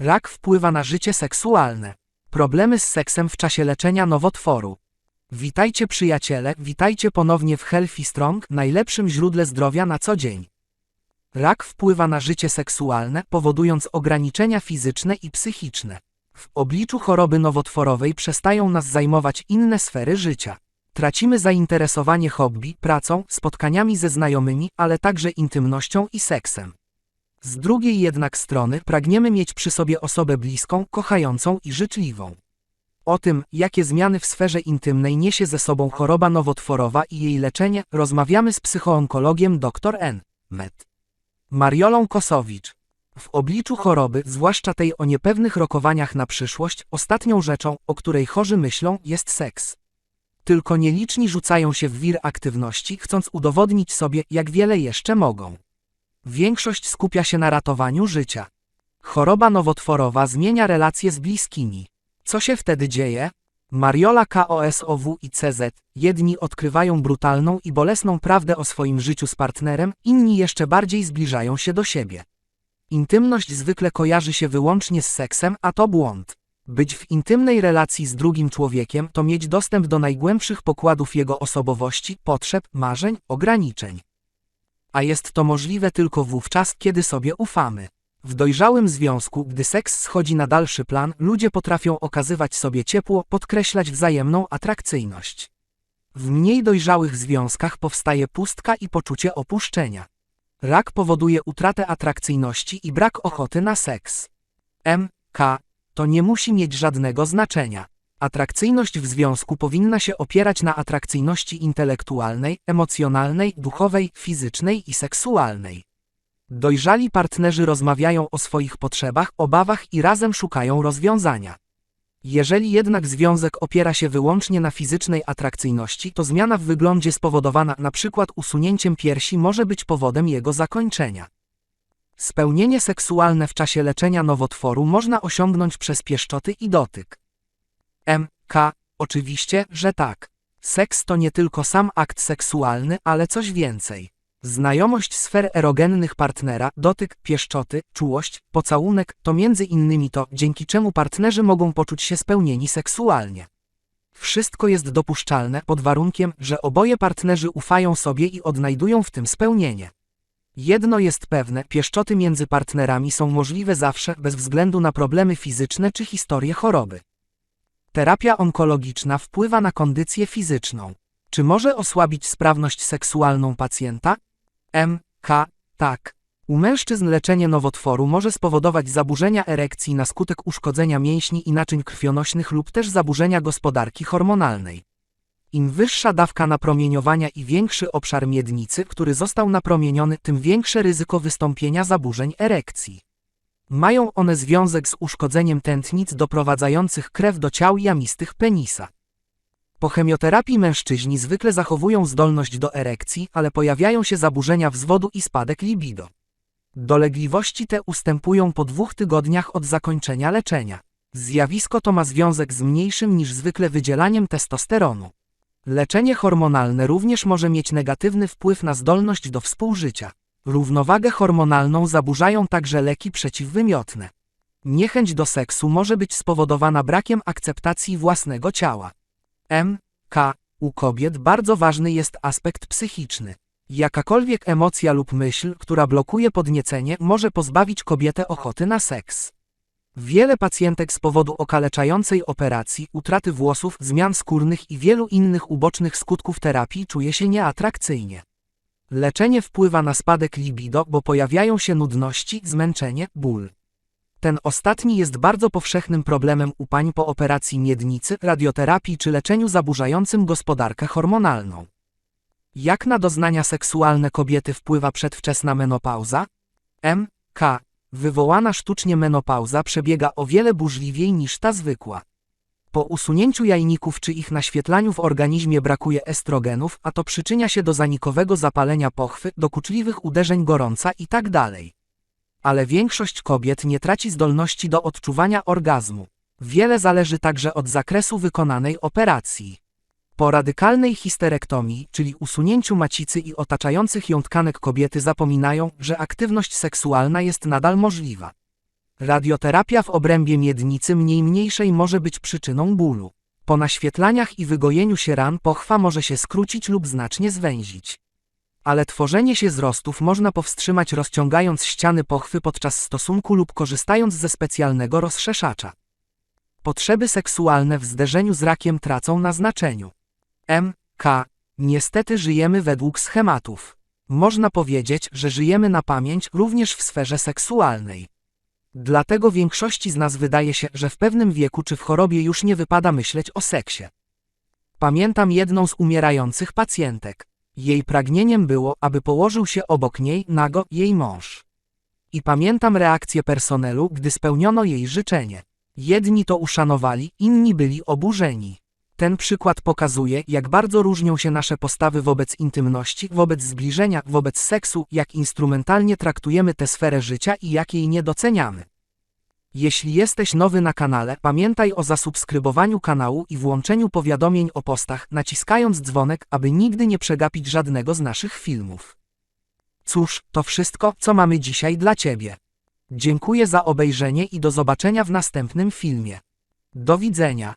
Rak wpływa na życie seksualne. Problemy z seksem w czasie leczenia nowotworu. Witajcie przyjaciele, witajcie ponownie w Healthy Strong, najlepszym źródle zdrowia na co dzień. Rak wpływa na życie seksualne, powodując ograniczenia fizyczne i psychiczne. W obliczu choroby nowotworowej przestają nas zajmować inne sfery życia. Tracimy zainteresowanie hobby, pracą, spotkaniami ze znajomymi, ale także intymnością i seksem. Z drugiej jednak strony pragniemy mieć przy sobie osobę bliską, kochającą i życzliwą. O tym, jakie zmiany w sferze intymnej niesie ze sobą choroba nowotworowa i jej leczenie, rozmawiamy z psychoonkologiem dr N. Met. Mariolą Kosowicz. W obliczu choroby, zwłaszcza tej o niepewnych rokowaniach na przyszłość, ostatnią rzeczą, o której chorzy myślą, jest seks. Tylko nieliczni rzucają się w wir aktywności, chcąc udowodnić sobie, jak wiele jeszcze mogą. Większość skupia się na ratowaniu życia. Choroba nowotworowa zmienia relacje z bliskimi. Co się wtedy dzieje? Mariola KOSOW i CZ, jedni odkrywają brutalną i bolesną prawdę o swoim życiu z partnerem, inni jeszcze bardziej zbliżają się do siebie. Intymność zwykle kojarzy się wyłącznie z seksem, a to błąd. Być w intymnej relacji z drugim człowiekiem to mieć dostęp do najgłębszych pokładów jego osobowości, potrzeb, marzeń, ograniczeń. A jest to możliwe tylko wówczas, kiedy sobie ufamy. W dojrzałym związku, gdy seks schodzi na dalszy plan, ludzie potrafią okazywać sobie ciepło, podkreślać wzajemną atrakcyjność. W mniej dojrzałych związkach powstaje pustka i poczucie opuszczenia. Rak powoduje utratę atrakcyjności i brak ochoty na seks. M. K. To nie musi mieć żadnego znaczenia. Atrakcyjność w związku powinna się opierać na atrakcyjności intelektualnej, emocjonalnej, duchowej, fizycznej i seksualnej. Dojrzali partnerzy rozmawiają o swoich potrzebach, obawach i razem szukają rozwiązania. Jeżeli jednak związek opiera się wyłącznie na fizycznej atrakcyjności, to zmiana w wyglądzie spowodowana np. usunięciem piersi może być powodem jego zakończenia. Spełnienie seksualne w czasie leczenia nowotworu można osiągnąć przez pieszczoty i dotyk. M. K. Oczywiście, że tak. Seks to nie tylko sam akt seksualny, ale coś więcej. Znajomość sfer erogennych partnera, dotyk, pieszczoty, czułość, pocałunek to między innymi to, dzięki czemu partnerzy mogą poczuć się spełnieni seksualnie. Wszystko jest dopuszczalne pod warunkiem, że oboje partnerzy ufają sobie i odnajdują w tym spełnienie. Jedno jest pewne, pieszczoty między partnerami są możliwe zawsze, bez względu na problemy fizyczne czy historię choroby. Terapia onkologiczna wpływa na kondycję fizyczną. Czy może osłabić sprawność seksualną pacjenta? M. K. Tak. U mężczyzn leczenie nowotworu może spowodować zaburzenia erekcji na skutek uszkodzenia mięśni i naczyń krwionośnych lub też zaburzenia gospodarki hormonalnej. Im wyższa dawka napromieniowania i większy obszar miednicy, który został napromieniony, tym większe ryzyko wystąpienia zaburzeń erekcji. Mają one związek z uszkodzeniem tętnic doprowadzających krew do ciał jamistych penisa. Po chemioterapii mężczyźni zwykle zachowują zdolność do erekcji, ale pojawiają się zaburzenia wzwodu i spadek libido. Dolegliwości te ustępują po dwóch tygodniach od zakończenia leczenia. Zjawisko to ma związek z mniejszym niż zwykle wydzielaniem testosteronu. Leczenie hormonalne również może mieć negatywny wpływ na zdolność do współżycia. Równowagę hormonalną zaburzają także leki przeciwwymiotne. Niechęć do seksu może być spowodowana brakiem akceptacji własnego ciała. M. K. U kobiet bardzo ważny jest aspekt psychiczny. Jakakolwiek emocja lub myśl, która blokuje podniecenie, może pozbawić kobietę ochoty na seks. Wiele pacjentek z powodu okaleczającej operacji, utraty włosów, zmian skórnych i wielu innych ubocznych skutków terapii czuje się nieatrakcyjnie. Leczenie wpływa na spadek libido, bo pojawiają się nudności, zmęczenie, ból. Ten ostatni jest bardzo powszechnym problemem u pań po operacji miednicy, radioterapii czy leczeniu zaburzającym gospodarkę hormonalną. Jak na doznania seksualne kobiety wpływa przedwczesna menopauza? M. K. Wywołana sztucznie menopauza przebiega o wiele burzliwiej niż ta zwykła. Po usunięciu jajników czy ich naświetlaniu w organizmie brakuje estrogenów, a to przyczynia się do zanikowego zapalenia pochwy, dokuczliwych uderzeń gorąca itd. Ale większość kobiet nie traci zdolności do odczuwania orgazmu. Wiele zależy także od zakresu wykonanej operacji. Po radykalnej histerektomii, czyli usunięciu macicy i otaczających ją tkanek kobiety zapominają, że aktywność seksualna jest nadal możliwa. Radioterapia w obrębie miednicy mniej mniejszej może być przyczyną bólu. Po naświetlaniach i wygojeniu się ran pochwa może się skrócić lub znacznie zwęzić. Ale tworzenie się zrostów można powstrzymać rozciągając ściany pochwy podczas stosunku lub korzystając ze specjalnego rozszerzacza. Potrzeby seksualne w zderzeniu z rakiem tracą na znaczeniu. M. K. Niestety żyjemy według schematów. Można powiedzieć, że żyjemy na pamięć również w sferze seksualnej. Dlatego większości z nas wydaje się, że w pewnym wieku czy w chorobie już nie wypada myśleć o seksie. Pamiętam jedną z umierających pacjentek. Jej pragnieniem było, aby położył się obok niej nago jej mąż. I pamiętam reakcję personelu, gdy spełniono jej życzenie. Jedni to uszanowali, inni byli oburzeni. Ten przykład pokazuje, jak bardzo różnią się nasze postawy wobec intymności, wobec zbliżenia, wobec seksu, jak instrumentalnie traktujemy tę sferę życia i jak jej nie doceniamy. Jeśli jesteś nowy na kanale, pamiętaj o zasubskrybowaniu kanału i włączeniu powiadomień o postach, naciskając dzwonek, aby nigdy nie przegapić żadnego z naszych filmów. Cóż, to wszystko, co mamy dzisiaj dla Ciebie. Dziękuję za obejrzenie i do zobaczenia w następnym filmie. Do widzenia.